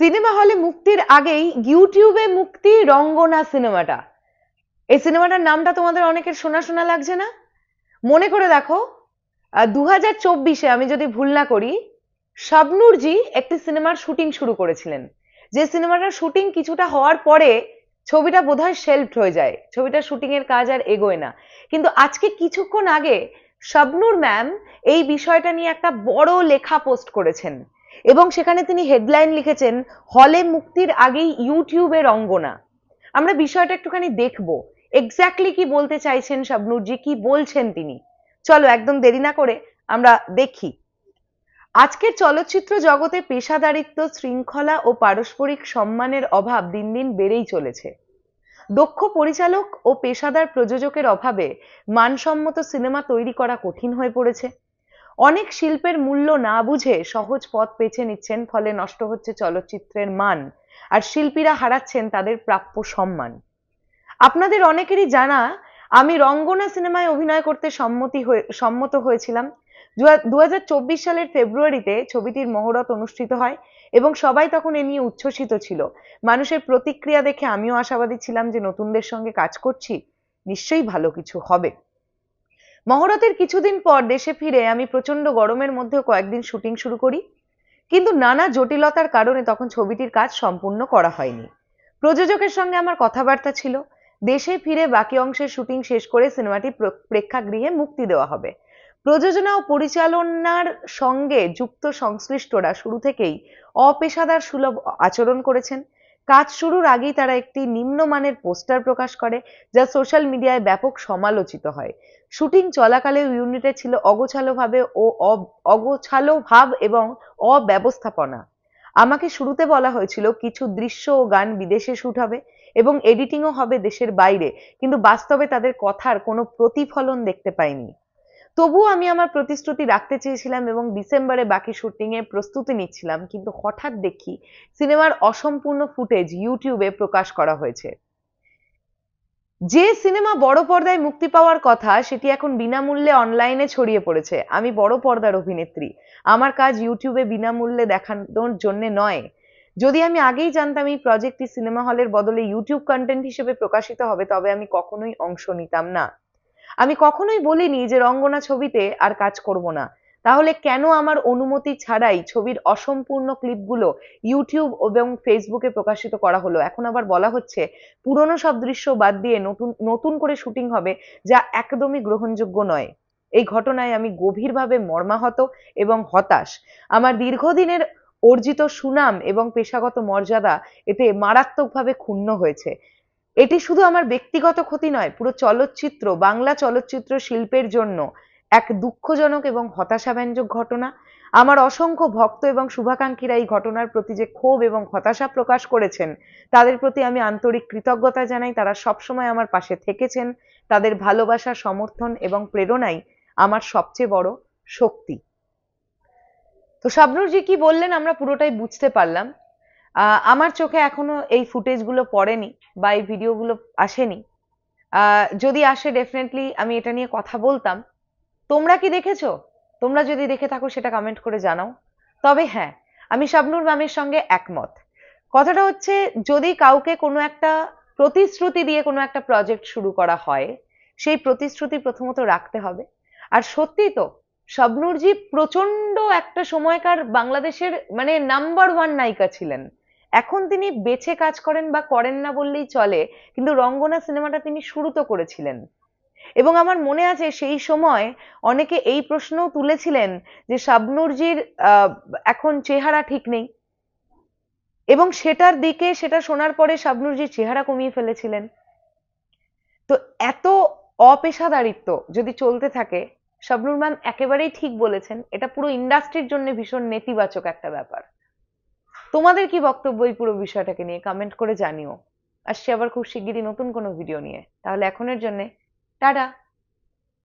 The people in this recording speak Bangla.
সিনেমা হলে মুক্তির আগেই ইউটিউবে মুক্তি রঙ্গনা সিনেমাটা। এই সিনেমাটার নামটা তোমাদের অনেকের শোনা শোনা লাগছে না? মনে করে দেখো দু হাজার চব্বিশে আমি যদি ভুল না করি, শাবনুরজি একটি সিনেমার শুটিং শুরু করেছিলেন। যে সিনেমাটার শুটিং কিছুটা হওয়ার পরে ছবিটা বোধহয় শেল্ফড হয়ে যায়। ছবিটার শুটিং এর কাজ আর এগোয় না। কিন্তু আজকে কিছুক্ষণ আগে শাবনুর ম্যাম এই বিষয়টা নিয়ে একটা বড় লেখা পোস্ট করেছেন। এবং সেখানে তিনি হেডলাইন লিখেছেন, হলে মুক্তির আগেই ইউটিউবে রঙ্গনা আমরা বিষয়টা একটুখানি দেখব। এক্স্যাক্টলি কি বলতে চাইছেন শাবনুরজি কি বলছেন তিনি? চলো একদম দেরি না করে আমরা দেখি। আজকের চলচ্চিত্র জগতে পেশাদারিত্ব, শৃঙ্খলা ও পারস্পরিক সম্মানের অভাব দিন দিন বেড়েই চলেছে। দক্ষ পরিচালক ও পেশাদার প্রযোজকের অভাবে মানসম্মত সিনেমা তৈরি করা কঠিন হয়ে পড়েছে। অনেক শিল্পের মূল্য না বুঝে সহজ পথ বেছে নিচ্ছেন, ফলে নষ্ট হচ্ছে চলচ্চিত্রের মান। আর শিল্পীরা হারাচ্ছেন তাদের প্রাপ্য সম্মান। আপনাদের অনেকেরই জানা, আমি রঙ্গনা সিনেমায় অভিনয় করতে সম্মতি হয়ে, সম্মত হয়েছিলাম। দু হাজার চব্বিশ সালের ফেব্রুয়ারিতে ছবিটির মহরত অনুষ্ঠিত হয় এবং সবাই তখন এ নিয়ে উচ্ছ্বসিত ছিল। মানুষের প্রতিক্রিয়া দেখে আমিও আশাবাদী ছিলাম যে নতুনদের সঙ্গে কাজ করছি, নিশ্চয়ই ভালো কিছু হবে। মহরতের কিছুদিন পর দেশে ফিরে আমি প্রচণ্ড গরমের মধ্যেও কয়েকদিন শুটিং শুরু করি। কিন্তু নানা জটিলতার কারণে তখন ছবিটির কাজ সম্পূর্ণ করা হয়নি। প্রযোজকের সঙ্গে আমার কথাবার্তা ছিল। দেশে ফিরে বাকি অংশের শুটিং শেষ করে সিনেমাটি প্রেক্ষাগৃহে মুক্তি দেওয়া হবে। প্রযোজনা ও পরিচালনার সঙ্গে যুক্ত সংশ্লিষ্টরা শুরু থেকেই অপেশাদার সুলভ আচরণ করেছেন। কাজ শুরুর আগেই তারা একটি নিম্নমানের পোস্টার প্রকাশ করে, যা সোশ্যাল মিডিয়ায় ব্যাপক সমালোচিত হয়। শুটিং চলাকালে ইউনিটে ছিল অগোছালো ভাবে ও অগোছালো ভাব এবং অব্যবস্থাপনা। আমাকে শুরুতে বলা হয়েছিল, কিছু দৃশ্য ও গান বিদেশে শুট হবে এবং এডিটিংও হবে দেশের বাইরে, কিন্তু বাস্তবে তাদের কথার কোনো প্রতিফলন দেখতে পাইনি। তবুও আমি আমার প্রতিশ্রুতি রাখতে চেয়েছিলাম এবং ডিসেম্বরে বাকি শুটিং এর প্রস্তুতি নিচ্ছিলাম, কিন্তু হঠাৎ দেখি সিনেমার অসম্পূর্ণ ফুটেজ ইউটিউবে প্রকাশ করা হয়েছে। যে সিনেমা বড় পর্দায় মুক্তি পাওয়ার কথা, সেটি এখন বিনামূল্যে অনলাইনে ছড়িয়ে পড়েছে। আমি বড় পর্দার অভিনেত্রী। আমার কাজ ইউটিউবে বিনামূল্যে দেখানোর জন্য নয়। যদি আমি আগেই জানতাম এই প্রজেক্টটি সিনেমা হলের বদলে ইউটিউব কন্টেন্ট হিসেবে প্রকাশিত হবে, তবে আমি কখনোই অংশ নিতাম না। আমি কখনোই বলিনি যে রঙ্গনা ছবিতে আর কাজ করব না। তাহলে কেন আমার অনুমতি ছাড়াই ছবির অসম্পূর্ণ ক্লিপগুলো ইউটিউব এবং ফেসবুকে প্রকাশিত করা হলো? এখন আবার বলা হচ্ছে, পুরনো সব দৃশ্য বাদ দিয়ে নতুন নতুন করে শুটিং হবে যা একদমই গ্রহণযোগ্য নয়। এই ঘটনায় আমি গভীরভাবে মর্মাহত এবং হতাশ। আমার দীর্ঘদিনের অর্জিত সুনাম এবং পেশাগত মর্যাদা এতে মারাত্মকভাবে ক্ষুণ্ণ হয়েছে। এটি শুধু আমার ব্যক্তিগত ক্ষতি নয়, পুরো চলচ্চিত্র, বাংলা চলচ্চিত্র শিল্পের জন্য এক দুঃখজনক এবং হতাশাব্যঞ্জক ঘটনা। আমার অসংখ্য ভক্ত এবং শুভাকাঙ্ক্ষীরা এই ঘটনার প্রতি যে ক্ষোভ এবং হতাশা প্রকাশ করেছেন, তাদের প্রতি আমি আন্তরিক কৃতজ্ঞতা জানাই। তারা সবসময় আমার পাশে থেকেছেন। তাদের ভালোবাসা, সমর্থন এবং প্রেরণাই আমার সবচেয়ে বড় শক্তি। তো শাবনুরজি কি বললেন আমরা পুরোটাই বুঝতে পারলাম। আমার চোখে এখনও এই ফুটেজগুলো পড়েনি বা এই ভিডিওগুলো আসেনি। যদি আসে ডেফিনেটলি আমি এটা নিয়ে কথা বলতাম। তোমরা কি দেখেছ? তোমরা যদি দেখে থাকো, সেটা কমেন্ট করে জানাও। তবে হ্যাঁ আমি শাবনুর মামের সঙ্গে একমত। কথাটা হচ্ছে, যদি কাউকে কোনো একটা প্রতিশ্রুতি দিয়ে কোনো একটা প্রজেক্ট শুরু করা হয়, সেই প্রতিশ্রুতি প্রথমত রাখতে হবে। আর সত্যি তো, শাবনুরজি প্রচণ্ড একটা সময়কার বাংলাদেশের মানে নাম্বার ওয়ান নায়িকা ছিলেন। এখন তিনি বেছে কাজ করেন বা করেন না বললেই চলে, কিন্তু রঙ্গনা সিনেমাটা তিনি শুরু তো করেছিলেন। এবং আমার মনে আছে সেই সময় অনেকে এই প্রশ্নও তুলেছিলেন যে শাবনুরজির এখন চেহারা ঠিক নেই। এবং সেটার দিকে, সেটা শোনার পরে শাবনুরজির চেহারা কমিয়ে ফেলেছিলেন। তো এত অপেশাদারিত্ব যদি চলতে থাকে, শাবনুর ম্যাম একেবারেই ঠিক বলেছেন, এটা পুরো ইন্ডাস্ট্রির জন্য ভীষণ নেতিবাচক একটা ব্যাপার। তোমাদের কি বক্তব্য এই পুরো বিষয়টাকে নিয়ে? কমেন্ট করে জানিও। আসছি আবার খুব শিগগিরই নতুন কোনো ভিডিও নিয়ে। তাহলে এখনের জন্যে টাটা।